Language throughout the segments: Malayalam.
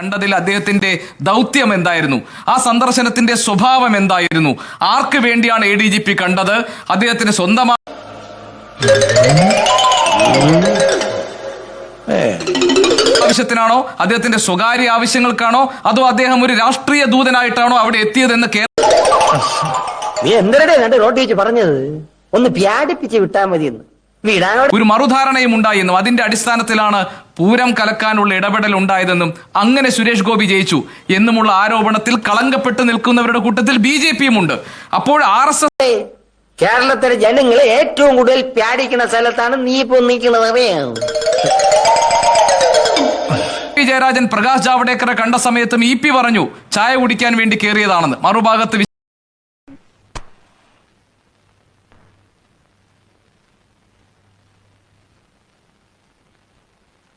കണ്ടതിൽ അദ്ദേഹത്തിന്റെ ദൗത്യം എന്തായിരുന്നു? ആ സന്ദർശനത്തിന്റെ സ്വഭാവം എന്തായിരുന്നു? ആർക്ക് വേണ്ടിയാണ് എ ഡി ജി പി കണ്ടത്? അദ്ദേഹത്തിന് സ്വന്തമായി ആവശ്യത്തിനാണോ? അദ്ദേഹത്തിന്റെ സ്വകാര്യ ആവശ്യങ്ങൾക്കാണോ? അതോ അദ്ദേഹം ഒരു രാഷ്ട്രീയ ദൂതനായിട്ടാണോ അവിടെ എത്തിയതെന്ന് കേരള നീ പറഞ്ഞത്? ഒന്ന് പ്യാടിപ്പിച്ച് വിട്ടാൽ മതിയെന്ന്. ഒരു മറുധാരണയും ഉണ്ടായെന്നും അതിന്റെ അടിസ്ഥാനത്തിലാണ് പൂരം കലക്കാനുള്ള ഇടപെടൽ ഉണ്ടായതെന്നും അങ്ങനെ സുരേഷ് ഗോപി ജയിച്ചു. എന്നുമുള്ള ആരോപണത്തിൽ കളങ്കപ്പെട്ട് നിൽക്കുന്നവരുടെ കൂട്ടത്തിൽ ബി ജെ പിയും ഉണ്ട് അപ്പോൾ ആർ എസ് എസ് കേരളത്തിലെ ജനങ്ങൾ ഏറ്റവും കൂടുതൽ പ്യാടിക്കുന്ന സ്ഥലത്താണ് നീ ഇപ്പൊ നിൽക്കുന്നത് അറിയാം? പി ജയരാജൻ പ്രകാശ് ജാവ്ഡേക്കറെ കണ്ട സമയത്തും ഇ പി പറഞ്ഞു ചായ കുടിക്കാൻ വേണ്ടി കയറിയതാണെന്ന്. മറുഭാഗത്ത്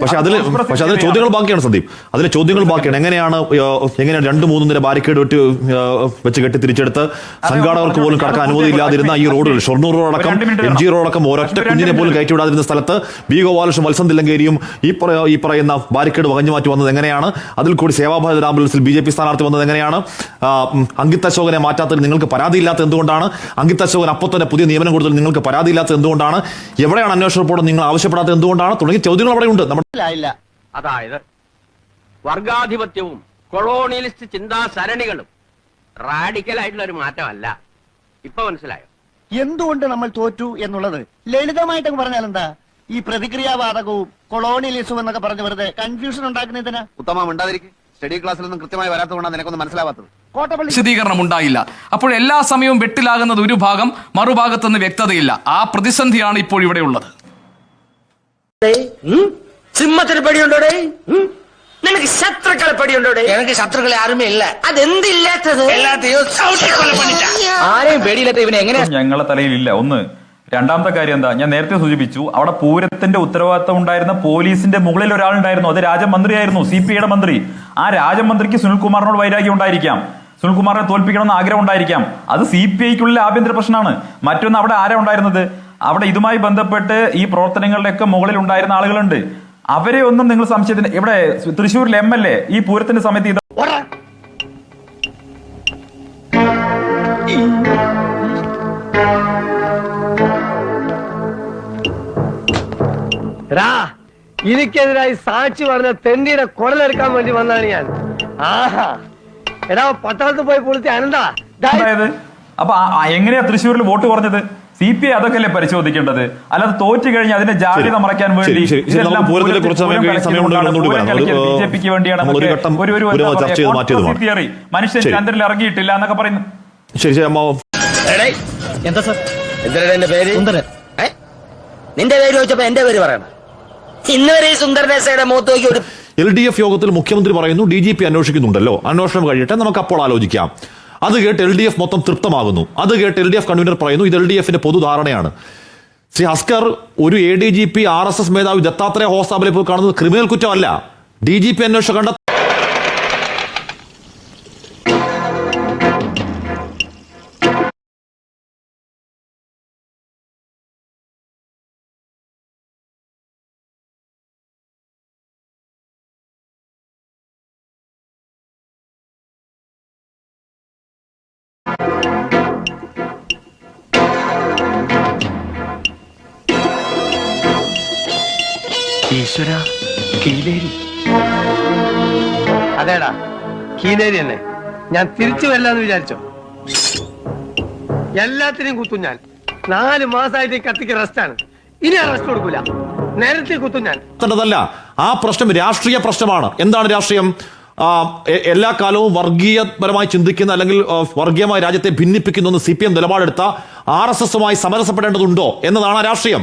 പക്ഷെ അതിൽ പക്ഷെ അതിൽ ചോദ്യങ്ങൾ ബാക്കിയാണ് സന്ദീപ്. അതിലെ ചോദ്യങ്ങൾ ബാക്കിയാണ്. എങ്ങനെയാണ് എങ്ങനെയാണ് രണ്ടു മൂന്ന് നില ബാരിക്കേഡ് വെട്ടി വെച്ച് കെട്ടി തിരിച്ചെടുത്ത് സംഘാടകർക്ക് പോലും കടക്കാൻ അനുമതി ഇല്ലാതിരുന്ന ഈ റോഡുകൾ. ഷൊർണൂർ റോഡടക്കം എം ജി റോഡടക്കം ഒരൊറ്റ കുഞ്ഞിനെ പോലും കയറ്റി വിടാതിരുന്ന സ്ഥലത്ത് ബി ഗോപാലകൃഷ്ണൻ മത്സ്യം തില്ലങ്കേരിയും ഈ ഈ പറയുന്ന ബാരിക്കേഡ് വകഞ്ഞു മാറ്റി വന്നത് എങ്ങനെയാണ്? അതിൽ കൂടി സേവാഭാരത് ആംബുലൻസിൽ ബി ജെ പി സ്ഥാനാർത്ഥി വന്നത് എങ്ങനെയാണ്? അങ്കിത് അശോകനെ മാറ്റാത്തതിൽ നിങ്ങൾക്ക് പരാതിയില്ലാത്ത എന്തുകൊണ്ടാണ്? അങ്കിത് അശോകൻ അപ്പോൾ തന്നെ പുതിയ നിയമനം കൊടുത്തതിൽ നിങ്ങൾക്ക് പരാതിയില്ലാത്ത എന്തുകൊണ്ടാണ്? എവിടെയാണ് അന്വേഷണ റിപ്പോർട്ട് നിങ്ങൾ ആവശ്യപ്പെടാത്തത് എന്തുകൊണ്ടാണ്? തുടങ്ങിയ ചോദ്യങ്ങൾ അവിടെ ഉണ്ട്. നമ്മുടെ അതായത് വർഗാധിപത്യവും കൊളോണിയലിസ്റ്റ് ചിന്താ സരണികളും റാഡിക്കൽ ആയിട്ടുള്ള ഒരു മാറ്റമല്ല. ഇപ്പൊ മനസ്സിലായോ? എന്തുകൊണ്ട് നമ്മൾ തോറ്റു എന്നുള്ളത്? ലളിതമായിട്ട് പറഞ്ഞാൽ എന്താ? ഈ പ്രതിക്രിയാവാദകവും കൊളോണിയലിസവും എന്നൊക്കെ പറഞ്ഞു വെറുതെ കൺഫ്യൂഷൻ ഉണ്ടാക്കുന്നതിന് ഉത്തമം ഉണ്ടാതിരിക്കും സ്റ്റഡി ക്ലാസ്സിലൊന്നും കൃത്യമായി വരാത്തതുകൊണ്ടാണ് നിനക്കൊന്നും മനസ്സിലാവാത്തത്. കോട്ടപ്പള്ളി വിശദീകരണം ഉണ്ടായില്ല. അപ്പോൾ എല്ലാ സമയവും വെട്ടിലാകുന്നത് ഒരു ഭാഗം മറുഭാഗത്തുനിന്ന് വ്യക്തതയില്ല. ആ പ്രതിസന്ധിയാണ് ഇപ്പോൾ ഇവിടെ ഉള്ളത്. സിംഹത്തിന് പടിയുണ്ടോടെ നിനക്ക് ശത്രുക്കളെ പടിയുണ്ടോടെ എനിക്ക് ശത്രുക്കളെ ആരുമേ ഇല്ല. അതെന്തില്ലാത്തത്? ആരെയും പേടിയില്ലാത്ത ഇവനെ എങ്ങനെ ഞങ്ങളെ തലയിലില്ല. ഒന്ന് രണ്ടാമത്തെ കാര്യം എന്താ? ഞാൻ നേരത്തെ സൂചിപ്പിച്ചു അവിടെ പൂരത്തിന്റെ ഉത്തരവാദിത്തം ഉണ്ടായിരുന്ന പോലീസിന്റെ മുകളിൽ ഒരാളുണ്ടായിരുന്നു. അത് രാജമന്ത്രിയായിരുന്നു സി പി ഐയുടെ മന്ത്രി. ആ രാജമന്ത്രിക്ക് സുനിൽകുമാറിനോട് വൈരാഗ്യം ഉണ്ടായിരിക്കാം. സുനിൽകുമാറിനെ തോൽപ്പിക്കണമെന്ന് ആഗ്രഹം ഉണ്ടായിരിക്കാം. അത് സി പി ഐക്കുള്ളിൽ ആഭ്യന്തര പ്രശ്നമാണ്. മറ്റൊന്ന് അവിടെ ആരാ ഉണ്ടായിരുന്നത്? അവിടെ ഇതുമായി ബന്ധപ്പെട്ട് ഈ പ്രവർത്തനങ്ങളുടെയൊക്കെ മുകളിൽ ഉണ്ടായിരുന്ന ആളുകളുണ്ട്. അവരെ ഒന്നും നിങ്ങൾ സംശയത്തിന് ഇവിടെ തൃശ്ശൂരിലെ എം എൽ എ ഈ പൂരത്തിന്റെ സമയത്ത് ഇത് എനിക്കെതിരായി സാക്ഷി പറഞ്ഞ തെണ്ടിയുടെ കുടലെടുക്കാൻ വേണ്ടി വന്നാണ് ഞാൻ. ആഹാ. എടാ പട്ടാളത്ത് പോയി പൊളിച്ച് അനന്താ. അതായത് അപ്പൊ എങ്ങനെയാ തൃശ്ശൂരിൽ വോട്ട് കുറഞ്ഞത്? സി പി ഐ അതൊക്കെ അല്ലേ പരിശോധിക്കേണ്ടത്? അല്ലാതെ തോറ്റു കഴിഞ്ഞ് അതിന്റെ ജാഗ്രത മറയ്ക്കാൻ വേണ്ടി ബി ജെ പിക്ക് വേണ്ടിയാണ് തിയറി എന്താ. മനുഷ്യൻ. ചന്ദ്രനിൽ ഇറങ്ങിയിട്ടില്ല എന്നൊക്കെ പറയുന്നു. ശരി ശരി അമ്മ എന്താ സാർ? എന്തിനാ എന്റെ പേര്? സുന്ദരൻ. നിന്റെ പേര് ചോദിച്ചപ്പോ എന്റെ പേര് പറയണം. ഇന്ന് വരെ ഈ സുന്ദരനേസയുടെ മുഖത്ത് നോക്കി ഒരു എൽ ഡി എഫ് യോഗത്തിൽ മുഖ്യമന്ത്രി പറയുന്നു ഡി ജി പി അന്വേഷിക്കുന്നുണ്ടല്ലോ. അന്വേഷണം കഴിയട്ടെ നമുക്ക് അപ്പോൾ ആലോചിക്കാം. അത് കേട്ട് എൽ ഡി എഫ് മൊത്തം തൃപ്തമാകുന്നു. അത് കേട്ട് എൽ ഡി എഫ് കൺവീനർ പറയുന്നു ഇത് എൽ ഡി എഫിന്റെ പൊതുധാരണയാണ് ശ്രീ ഹസ്കർ ഒരു A D G P R S S മേധാവി ദത്താത്രേയ ഹോസ്താബിലെ പോയി കാണുന്നത് ക്രിമിനൽ കുറ്റമല്ല. ഡി ജി പി അന്വേഷണം കണ്ട ഈശ്വര കീലേരി. അതേടാ കീലേരി തന്നെ ഞാൻ തിരിച്ചു വരില്ലെന്ന് വിചാരിച്ചോ? എല്ലാത്തിനെയും കുത്തും ഞാൻ. നാല് മാസമായിട്ട് ഈ കത്തിക്ക് റെസ്റ്റാണ് ഇനി ആ റെസ്റ്റ് കൊടുക്കൂല. നേരത്തെ കുത്തും ഞാൻ. ആ പ്രശ്നം രാഷ്ട്രീയ പ്രശ്നമാണ്. എന്താണ് രാഷ്ട്രീയം? എല്ലാ കാലവും വർഗീയപരമായി ചിന്തിക്കുന്ന അല്ലെങ്കിൽ വർഗീയമായ രാജ്യത്തെ ഭിന്നിപ്പിക്കുന്ന സി പി എം നിലപാടെടുത്ത ആർ എസ് എസുമായി സമരസപ്പെടേണ്ടതുണ്ടോ എന്നതാണ് ആ രാഷ്ട്രീയം.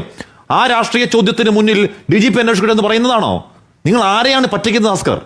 ആ രാഷ്ട്രീയ ചോദ്യത്തിന് മുന്നിൽ ഡി ജി പി അന്വേഷിക്കട്ടെ എന്ന് പറയുന്നതാണോ? നിങ്ങൾ ആരെയാണ് പറ്റിക്കുന്നത് ഭാസ്കർ?